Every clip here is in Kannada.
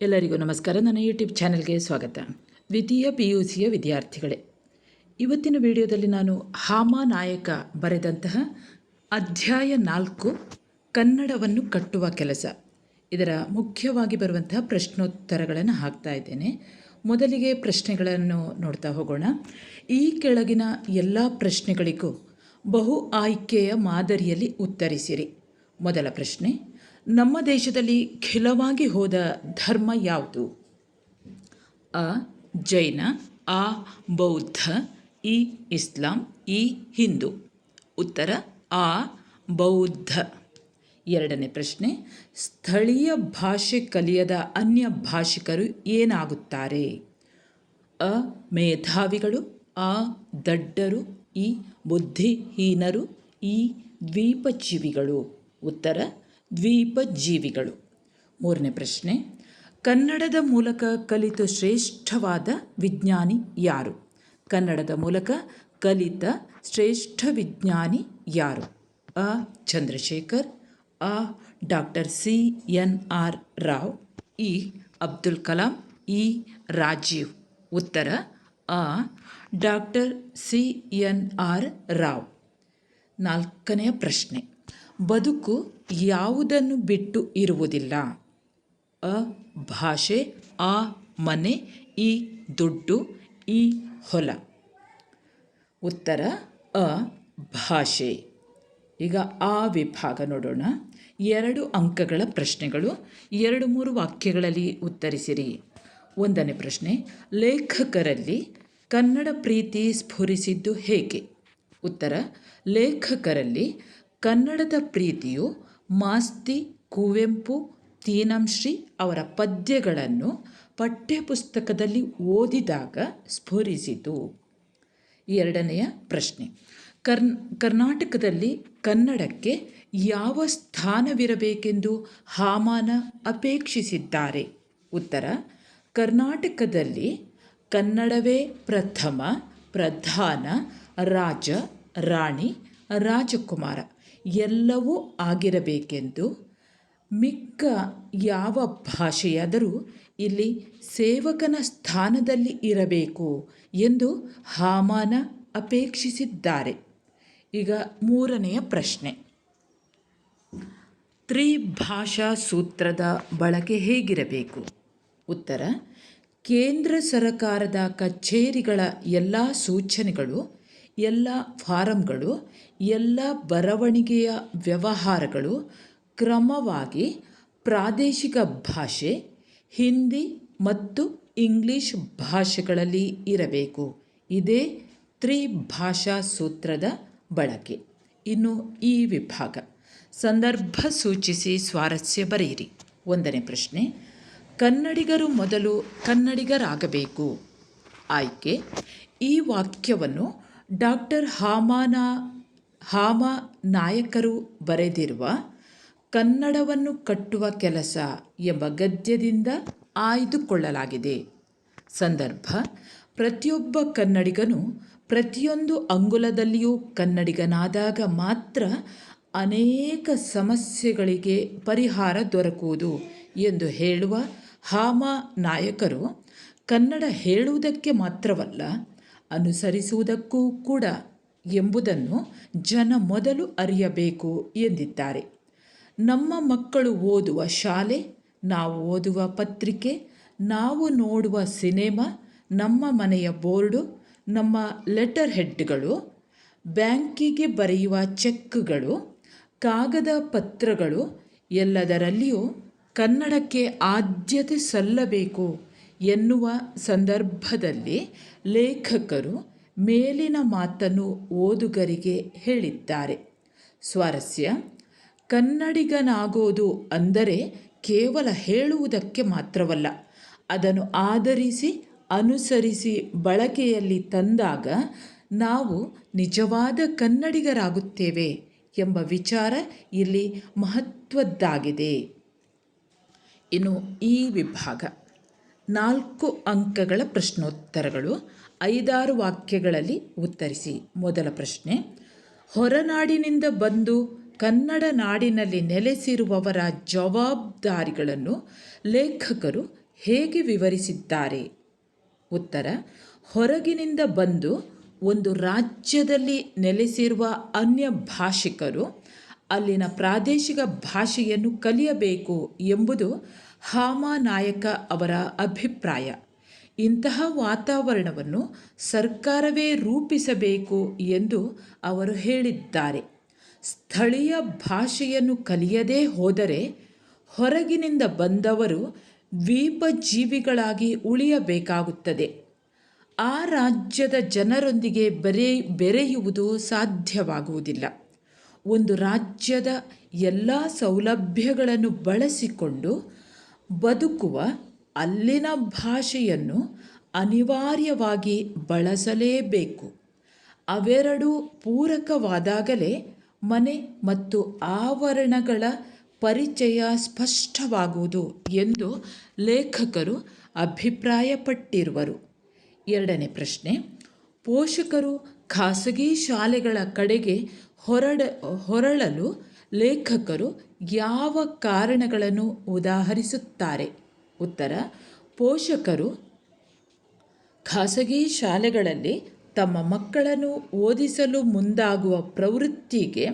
ಎಲ್ಲರಿಗೂ ನಮಸ್ಕಾರ. ನನ್ನ ಯೂಟ್ಯೂಬ್ ಚಾನೆಲ್ಗೆ ಸ್ವಾಗತ. ದ್ವಿತೀಯ ಪಿ ಯು ಸಿಯ ವಿದ್ಯಾರ್ಥಿಗಳೇ, ಇವತ್ತಿನ ವಿಡಿಯೋದಲ್ಲಿ ನಾನು ಹಾಮ ನಾಯಕ ಬರೆದಂತಹ ಅಧ್ಯಾಯ ನಾಲ್ಕು, ಕನ್ನಡವನ್ನು ಕಟ್ಟುವ ಕೆಲಸ. ಇದರ ಮುಖ್ಯವಾಗಿ ಬರುವಂತಹ ಪ್ರಶ್ನೋತ್ತರಗಳನ್ನು ಹಾಕ್ತಾ ಇದ್ದೇನೆ. ಮೊದಲಿಗೆ ಪ್ರಶ್ನೆಗಳನ್ನು ನೋಡ್ತಾ ಹೋಗೋಣ. ಈ ಕೆಳಗಿನ ಎಲ್ಲ ಪ್ರಶ್ನೆಗಳಿಗೂ ಬಹು ಆಯ್ಕೆಯ ಮಾದರಿಯಲ್ಲಿ ಉತ್ತರಿಸಿರಿ. ಮೊದಲ ಪ್ರಶ್ನೆ ನಮ್ಮ ದೇಶದಲ್ಲಿ ಖಿಲವಾಗಿ ಹೋದ ಧರ್ಮ ಯಾವುದು? ಅ, ಜೈನ, ಆ, ಬೌದ್ಧ, ಇ, ಇಸ್ಲಾಂ, ಇ, ಹಿಂದೂ. ಉತ್ತರ, ಆ, ಬೌದ್ಧ. ಎರಡನೇ ಪ್ರಶ್ನೆ, ಸ್ಥಳೀಯ ಭಾಷೆ ಕಲಿಯದ ಅನ್ಯ ಭಾಷಿಕರು ಏನಾಗುತ್ತಾರೆ? ಅ, ಮೇಧಾವಿಗಳು, ಆ, ದಡ್ಡರು ಈ ಬುದ್ಧಿಹೀನರು ಈ ದ್ವೀಪಜೀವಿಗಳು. ಉತ್ತರ ದ್ವೀಪಜೀವಿಗಳು. ಮೂರನೇ ಪ್ರಶ್ನೆ, ಕನ್ನಡದ ಮೂಲಕ ಕಲಿತ ಶ್ರೇಷ್ಠವಾದ ವಿಜ್ಞಾನಿ ಯಾರು? ಕನ್ನಡದ ಮೂಲಕ ಕಲಿತ ಶ್ರೇಷ್ಠ ವಿಜ್ಞಾನಿ ಯಾರು? ಅ ಚಂದ್ರಶೇಖರ್ ಅ doctor C N R Rao E Abdul Kalam ಇ ರಾಜೀವ್. ಉತ್ತರ ಅ doctor C N R Rao. ನಾಲ್ಕನೆಯ ಪ್ರಶ್ನೆ ಬದುಕು ಯಾವುದನ್ನು ಬಿಟ್ಟು ಇರುವುದಿಲ್ಲ. ಅ ಭಾಷೆ, ಆ ಮನೆ, ಈ ದುಡ್ಡು, ಈ ಹೊಲ. ಉತ್ತರ, ಅ ಭಾಷೆ. ಈಗ ಆ ವಿಭಾಗ ನೋಡೋಣ. ಎರಡು ಅಂಕಗಳ ಪ್ರಶ್ನೆಗಳು, ಎರಡು ಮೂರು ವಾಕ್ಯಗಳಲ್ಲಿ ಉತ್ತರಿಸಿರಿ. ಒಂದನೇ ಪ್ರಶ್ನೆ, ಲೇಖಕರಲ್ಲಿ ಕನ್ನಡ ಪ್ರೀತಿ ಸ್ಫುರಿಸಿದ್ದು ಹೇಗೆ? ಉತ್ತರ, ಲೇಖಕರಲ್ಲಿ ಕನ್ನಡದ ಪ್ರೀತಿಯು ಮಾಸ್ತಿ, ಕುವೆಂಪು, ತೀನಂಶ್ರೀ ಅವರ ಪದ್ಯಗಳನ್ನು ಪಠ್ಯಪುಸ್ತಕದಲ್ಲಿ ಓದಿದಾಗ ಸ್ಫುರಿಸಿತು. ಎರಡನೆಯ ಪ್ರಶ್ನೆ. ಕರ್ನ್, ಕರ್ನಾಟಕದಲ್ಲಿ ಕನ್ನಡಕ್ಕೆ ಯಾವ ಸ್ಥಾನವಿರಬೇಕೆಂದು ಹಾಮಾನ ಅಪೇಕ್ಷಿಸಿದ್ದಾರೆ? ಉತ್ತರ, ಕರ್ನಾಟಕದಲ್ಲಿ ಕನ್ನಡವೇ ಪ್ರಥಮ, ಪ್ರಧಾನ, ರಾಜ, ರಾಣಿ, ರಾಜಕುಮಾರ. ಎಲ್ಲವೂ ಆಗಿರಬೇಕೆಂದು ಮಿಕ್ಕ ಯಾವ ಭಾಷೆಯಾದರೂ ಇಲ್ಲಿ ಸೇವಕನ ಸ್ಥಾನದಲ್ಲಿ ಇರಬೇಕು ಎಂದು ಹಾಮಾನ ಅಪೇಕ್ಷಿಸಿದ್ದಾರೆ. ಈಗ ಮೂರನೆಯ ಪ್ರಶ್ನೆ. ತ್ರಿಭಾಷಾ ಸೂತ್ರದ ಬಳಕೆ ಹೇಗಿರಬೇಕು? ಉತ್ತರ, ಕೇಂದ್ರ ಸರಕಾರದ ಕಚೇರಿಗಳ ಎಲ್ಲ ಸೂಚನೆಗಳು ಎಲ್ಲ ಫಾರಂಗಳು, ಎಲ್ಲ ಬರವಣಿಗೆಯ ವ್ಯವಹಾರಗಳು ಕ್ರಮವಾಗಿ ಪ್ರಾದೇಶಿಕ ಭಾಷೆ, ಹಿಂದಿ ಮತ್ತು ಇಂಗ್ಲಿಷ್ ಭಾಷೆಗಳಲ್ಲಿ ಇರಬೇಕು. ಇದೇ ತ್ರಿಭಾಷಾ ಸೂತ್ರದ ಬಳಕೆ. ಇನ್ನು ಈ ವಿಭಾಗ. ಸಂದರ್ಭ ಸೂಚಿಸಿ ಸ್ವಾರಸ್ಯ ಬರೆಯಿರಿ. ಒಂದನೇ ಪ್ರಶ್ನೆ. ಕನ್ನಡಿಗರು ಮೊದಲು ಕನ್ನಡಿಗರಾಗಬೇಕು. ಆಯ್ಕೆ. ಈ ವಾಕ್ಯವನ್ನು ಡಾಕ್ಟರ್ ಹಾಮಾನ, ಹಾಮ ನಾಯಕರು ಬರೆದಿರುವ ಕನ್ನಡವನ್ನು ಕಟ್ಟುವ ಕೆಲಸ ಎಂಬ ಗದ್ಯದಿಂದ ಆಯ್ದುಕೊಳ್ಳಲಾಗಿದೆ. ಸಂದರ್ಭ, ಪ್ರತಿಯೊಬ್ಬ ಕನ್ನಡಿಗನು ಪ್ರತಿಯೊಂದು ಅಂಗುಲದಲ್ಲಿಯೂ ಕನ್ನಡಿಗನಾದಾಗ ಮಾತ್ರ ಅನೇಕ ಸಮಸ್ಯೆಗಳಿಗೆ ಪರಿಹಾರ ದೊರಕುವುದು ಎಂದು ಹೇಳುವ ಹಾಮ ನಾಯಕರು ಕನ್ನಡ ಹೇಳುವುದಕ್ಕೆ ಮಾತ್ರವಲ್ಲ ಅನುಸರಿಸುವುದಕ್ಕೂ ಕೂಡ ಎಂಬುದನ್ನು ಜನ ಮೊದಲು ಅರಿಯಬೇಕು ಎಂದಿದ್ದಾರೆ. ನಮ್ಮ ಮಕ್ಕಳು ಓದುವ ಶಾಲೆ, ನಾವು ಓದುವ ಪತ್ರಿಕೆ, ನಾವು ನೋಡುವ ಸಿನೆಮಾ, ನಮ್ಮ ಮನೆಯ ಬೋರ್ಡು, ನಮ್ಮ ಲೆಟರ್ ಹೆಡ್ಗಳು ಬ್ಯಾಂಕಿಗೆ ಬರೆಯುವ ಚೆಕ್ಗಳು, ಕಾಗದ ಪತ್ರಗಳು ಎಲ್ಲದರಲ್ಲಿಯೂ ಕನ್ನಡಕ್ಕೆ ಆದ್ಯತೆ ಸಲ್ಲಬೇಕು ಎನ್ನುವ ಸಂದರ್ಭದಲ್ಲಿ ಲೇಖಕರು ಮೇಲಿನ ಮಾತನ್ನು ಓದುಗರಿಗೆ ಹೇಳಿದ್ದಾರೆ. ಸ್ವಾರಸ್ಯ, ಕನ್ನಡಿಗನಾಗೋದು ಅಂದರೆ ಕೇವಲ ಹೇಳುವುದಕ್ಕೆ ಮಾತ್ರವಲ್ಲ, ಅದನ್ನು ಆಧರಿಸಿ, ಅನುಸರಿಸಿ ಬಳಕೆಯಲ್ಲಿ ತಂದಾಗ ನಾವು ನಿಜವಾದ ಕನ್ನಡಿಗರಾಗುತ್ತೇವೆ ಎಂಬ ವಿಚಾರ ಇಲ್ಲಿ ಮಹತ್ವದ್ದಾಗಿದೆ. ಇನ್ನು ಈ ವಿಭಾಗ. ನಾಲ್ಕು ಅಂಕಗಳ ಪ್ರಶ್ನೋತ್ತರಗಳು ಐದಾರು ವಾಕ್ಯಗಳಲ್ಲಿ ಉತ್ತರಿಸಿ. ಮೊದಲ ಪ್ರಶ್ನೆ, ಹೊರನಾಡಿನಿಂದ ಬಂದು ಕನ್ನಡ ನಾಡಿನಲ್ಲಿ ನೆಲೆಸಿರುವವರ ಜವಾಬ್ದಾರಿಗಳನ್ನು ಲೇಖಕರು ಹೇಗೆ ವಿವರಿಸಿದ್ದಾರೆ? ಉತ್ತರ, ಹೊರಗಿನಿಂದ ಬಂದು ಒಂದು ರಾಜ್ಯದಲ್ಲಿ ನೆಲೆಸಿರುವ ಅನ್ಯ ಭಾಷಿಕರು ಅಲ್ಲಿನ ಪ್ರಾದೇಶಿಕ ಭಾಷೆಯನ್ನು ಕಲಿಯಬೇಕು ಎಂಬುದು ಹಾಮಾನಾಯಕ ಅವರ ಅಭಿಪ್ರಾಯ. ಇಂತಹ ವಾತಾವರಣವನ್ನು ಸರ್ಕಾರವೇ ರೂಪಿಸಬೇಕು ಎಂದು ಅವರು ಹೇಳಿದ್ದಾರೆ. ಸ್ಥಳೀಯ ಭಾಷೆಯನ್ನು ಕಲಿಯದೇ ಹೋದರೆ ಹೊರಗಿನಿಂದ ಬಂದವರು ದ್ವೀಪ ಜೀವಿಗಳಾಗಿ ಉಳಿಯಬೇಕಾಗುತ್ತದೆ. ಆ ರಾಜ್ಯದ ಜನರೊಂದಿಗೆ ಬೆರೆ, ಬೆರೆಯುವುದು ಸಾಧ್ಯವಾಗುವುದಿಲ್ಲ. ಒಂದು ರಾಜ್ಯದ ಎಲ್ಲ ಸೌಲಭ್ಯಗಳನ್ನು ಬಳಸಿಕೊಂಡು ಬದುಕುವ ಅಲ್ಲಿನ ಭಾಷೆಯನ್ನು ಅನಿವಾರ್ಯವಾಗಿ ಬಳಸಲೇಬೇಕು. ಅವೆರಡೂ ಪೂರಕವಾದಾಗಲೇ ಮನೆ ಮತ್ತು ಆವರಣಗಳ ಪರಿಚಯ ಸ್ಪಷ್ಟವಾಗುವುದು ಎಂದು ಲೇಖಕರು ಅಭಿಪ್ರಾಯಪಟ್ಟಿರುವರು. ಎರಡನೇ ಪ್ರಶ್ನೆ, ಪೋಷಕರು ಖಾಸಗಿ ಶಾಲೆಗಳ ಕಡೆಗೆ ಹೊರಡ, ಹೊರಳಲು ಲೇಖಕರು ಯಾವ ಕಾರಣಗಳನ್ನು ಉದಾಹರಿಸುತ್ತಾರೆ? ಉತ್ತರ, ಪೋಷಕರು ಖಾಸಗಿ ಶಾಲೆಗಳಲ್ಲಿ ತಮ್ಮ ಮಕ್ಕಳನ್ನು ಓದಿಸಲು ಮುಂದಾಗುವ ಪ್ರವೃತ್ತಿಗೆ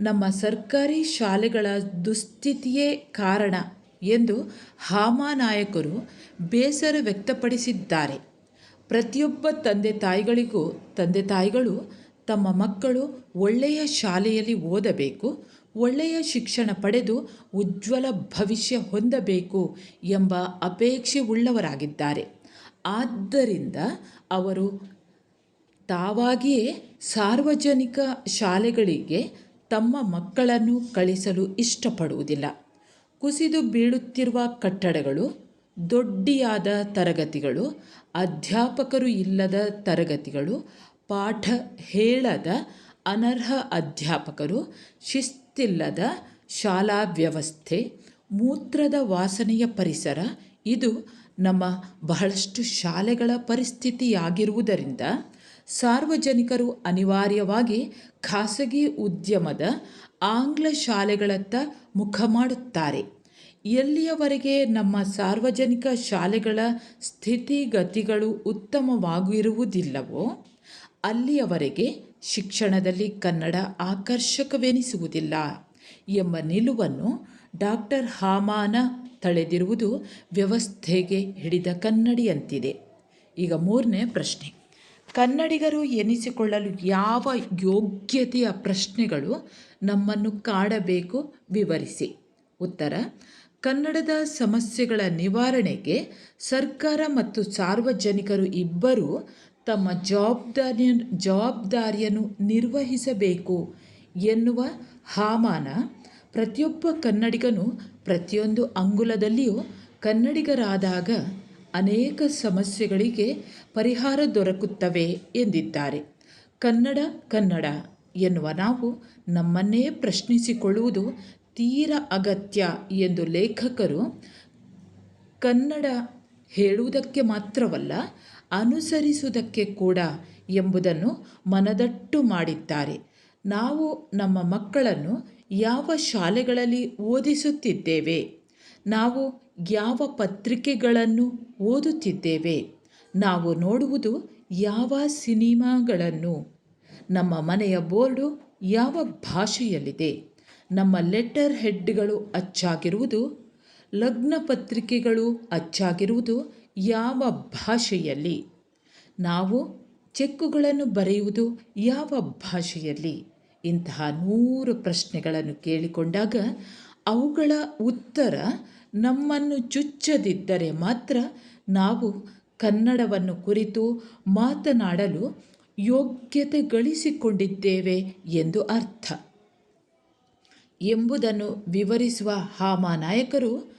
ನಮ್ಮ ಸರ್ಕಾರಿ ಶಾಲೆಗಳ ದುಸ್ಥಿತಿಯೇ ಕಾರಣ ಎಂದು ಹಾಮಾನಾಯಕರು ಬೇಸರ ವ್ಯಕ್ತಪಡಿಸಿದ್ದಾರೆ. ಪ್ರತಿಯೊಬ್ಬ ತಂದೆ ತಾಯಿಗಳಿಗೂ, ತಂದೆ ತಾಯಿಗಳು ತಮ್ಮ ಮಕ್ಕಳು ಒಳ್ಳೆಯ ಶಾಲೆಯಲ್ಲಿ ಓದಬೇಕು ಒಳ್ಳೆಯ ಶಿಕ್ಷಣ ಪಡೆದು ಉಜ್ವಲ ಭವಿಷ್ಯ ಹೊಂದಬೇಕು ಎಂಬ ಅಪೇಕ್ಷೆ ಉಳ್ಳವರಾಗಿದ್ದಾರೆ. ಆದ್ದರಿಂದ ಅವರು ತಾವಾಗಿಯೇ ಸಾರ್ವಜನಿಕ ಶಾಲೆಗಳಿಗೆ ತಮ್ಮ ಮಕ್ಕಳನ್ನು ಕಳಿಸಲು ಇಷ್ಟಪಡುವುದಿಲ್ಲ. ಕುಸಿದು ಬೀಳುತ್ತಿರುವ ಕಟ್ಟಡಗಳು, ದೊಡ್ಡಿಯಾದ ತರಗತಿಗಳು, ಅಧ್ಯಾಪಕರು ಇಲ್ಲದ ತರಗತಿಗಳು, ಪಾಠ ಹೇಳದ ಅನರ್ಹ ಅಧ್ಯಾಪಕರು ಶಿಸ್ತಿಲ್ಲದ ಶಾಲಾ ವ್ಯವಸ್ಥೆ ಮೂತ್ರದ ವಾಸನೆಯ ಪರಿಸರ, ಇದು ನಮ್ಮ ಬಹಳಷ್ಟು ಶಾಲೆಗಳ ಪರಿಸ್ಥಿತಿಯಾಗಿರುವುದರಿಂದ ಸಾರ್ವಜನಿಕರು ಅನಿವಾರ್ಯವಾಗಿ ಖಾಸಗಿ ಉದ್ಯಮದ ಆಂಗ್ಲ ಶಾಲೆಗಳತ್ತ ಮುಖ ಮಾಡುತ್ತಾರೆ. ಎಲ್ಲಿಯವರೆಗೆ ನಮ್ಮ ಸಾರ್ವಜನಿಕ ಶಾಲೆಗಳ ಸ್ಥಿತಿಗತಿಗಳು ಉತ್ತಮವಾಗಿರುವುದಿಲ್ಲವೋ, ಅಲ್ಲಿಯವರೆಗೆ ಶಿಕ್ಷಣದಲ್ಲಿ ಕನ್ನಡ ಆಕರ್ಷಕವೆನಿಸುವುದಿಲ್ಲ ಎಂಬ ನಿಲುವನ್ನು ಡಾಕ್ಟರ್ ಹಾಮಾನ ತಳೆದಿರುವುದು ವ್ಯವಸ್ಥೆಗೆ ಹಿಡಿದ ಕನ್ನಡಿಯಂತಿದೆ. ಈಗ ಮೂರನೇ ಪ್ರಶ್ನೆ. ಕನ್ನಡಿಗರು ಎನಿಸಿಕೊಳ್ಳಲು ಯಾವ ಯೋಗ್ಯತೆಯ ಪ್ರಶ್ನೆಗಳು ನಮ್ಮನ್ನು ಕಾಡಬೇಕು ವಿವರಿಸಿ. ಉತ್ತರ. ಕನ್ನಡದ ಸಮಸ್ಯೆಗಳ ನಿವಾರಣೆಗೆ ಸರ್ಕಾರ ಮತ್ತು ಸಾರ್ವಜನಿಕರು ಇಬ್ಬರೂ ತಮ್ಮ ಜವಾಬ್ದಾರಿಯ, ಜವಾಬ್ದಾರಿಯನ್ನು ನಿರ್ವಹಿಸಬೇಕು ಎನ್ನುವ ಹಾಮಾನ ಪ್ರತಿಯೊಬ್ಬ ಕನ್ನಡಿಗನು ಪ್ರತಿಯೊಂದು ಅಂಗುಲದಲ್ಲಿಯೂ ಕನ್ನಡಿಗರಾದಾಗ ಅನೇಕ ಸಮಸ್ಯೆಗಳಿಗೆ ಪರಿಹಾರ ದೊರಕುತ್ತವೆ ಎಂದಿದ್ದಾರೆ. ಕನ್ನಡ ಕನ್ನಡ ಎನ್ನುವ ನಾವು ನಮ್ಮನ್ನೇ ಪ್ರಶ್ನಿಸಿಕೊಳ್ಳುವುದು ತೀರ ಅಗತ್ಯ ಎಂದು ಲೇಖಕರು ಕನ್ನಡ ಹೇಳುವುದಕ್ಕೆ ಮಾತ್ರವಲ್ಲ ಅನುಸರಿಸುವುದಕ್ಕೆ ಕೂಡ ಎಂಬುದನ್ನು ಮನದಟ್ಟು ಮಾಡಿದ್ದಾರೆ. ನಾವು ನಮ್ಮ ಮಕ್ಕಳನ್ನು ಯಾವ ಶಾಲೆಗಳಲ್ಲಿ ಓದಿಸುತ್ತಿದ್ದೇವೆ? ನಾವು ಯಾವ ಪತ್ರಿಕೆಗಳನ್ನು ಓದುತ್ತಿದ್ದೇವೆ? ನಾವು ನೋಡುವುದು ಯಾವ ಸಿನಿಮಾಗಳನ್ನು? ನಮ್ಮ ಮನೆಯ ಬೋರ್ಡು ಯಾವ ಭಾಷೆಯಲ್ಲಿದೆ? ನಮ್ಮ ಲೆಟರ್ ಹೆಡ್ಗಳು ಅಚ್ಚಾಗಿರುವುದು, ಲಗ್ನ ಪತ್ರಿಕೆಗಳು ಅಚ್ಚಾಗಿರುವುದು ಯಾವ ಭಾಷೆಯಲ್ಲಿ? ನಾವು ಚೆಕ್ಕುಗಳನ್ನು ಬರೆಯುವುದು ಯಾವ ಭಾಷೆಯಲ್ಲಿ? ಇಂತಹ ನೂರು ಪ್ರಶ್ನೆಗಳನ್ನು ಕೇಳಿಕೊಂಡಾಗ ಅವುಗಳ ಉತ್ತರ ನಮ್ಮನ್ನು ಚುಚ್ಚದಿದ್ದರೆ ಮಾತ್ರ ನಾವು ಕನ್ನಡವನ್ನು ಕುರಿತು ಮಾತನಾಡಲು ಯೋಗ್ಯತೆ ಗಳಿಸಿಕೊಂಡಿದ್ದೇವೆ ಎಂದು ಅರ್ಥ. ಎಂಬುದನ್ನು ವಿವರಿಸುವ ಹಾಮಾನಾಯಕರು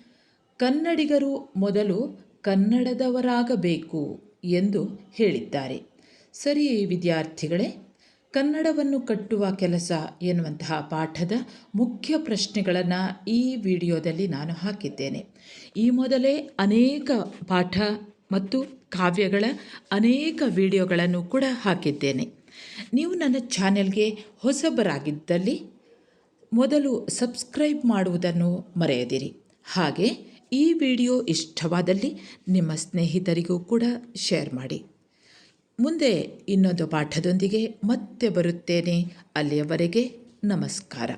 ಕನ್ನಡಿಗರು ಮೊದಲು ಕನ್ನಡದವರಾಗಬೇಕು ಎಂದು ಹೇಳಿದ್ದಾರೆ. ಸರಿ ವಿದ್ಯಾರ್ಥಿಗಳೇ, ಕನ್ನಡವನ್ನು ಕಟ್ಟುವ ಕೆಲಸ ಎನ್ನುವಂತಹ ಪಾಠದ ಮುಖ್ಯ ಪ್ರಶ್ನೆಗಳನ್ನು ಈ ವಿಡಿಯೋದಲ್ಲಿ ನಾನು ಹಾಕಿದ್ದೇನೆ. ಈ ಮೊದಲೇ ಅನೇಕ ಪಾಠ ಮತ್ತು ಕಾವ್ಯಗಳ ಅನೇಕ ವಿಡಿಯೋಗಳನ್ನು ಕೂಡ ಹಾಕಿದ್ದೇನೆ. ನೀವು ನನ್ನ ಚಾನೆಲ್ಗೆ ಹೊಸಬರಾಗಿದ್ದಲ್ಲಿ ಮೊದಲು ಸಬ್ಸ್ಕ್ರೈಬ್ ಮಾಡುವುದನ್ನು ಮರೆಯದಿರಿ. ಹಾಗೆ ಈ ವಿಡಿಯೋ ಇಷ್ಟವಾದಲ್ಲಿ ನಿಮ್ಮ ಸ್ನೇಹಿತರಿಗೂ ಕೂಡ ಶೇರ್ ಮಾಡಿ. ಮುಂದೆ ಇನ್ನೊಂದು ಪಾಠದೊಂದಿಗೆ ಮತ್ತೆ ಬರುತ್ತೇನೆ. ಅಲ್ಲಿಯವರೆಗೆ ನಮಸ್ಕಾರ.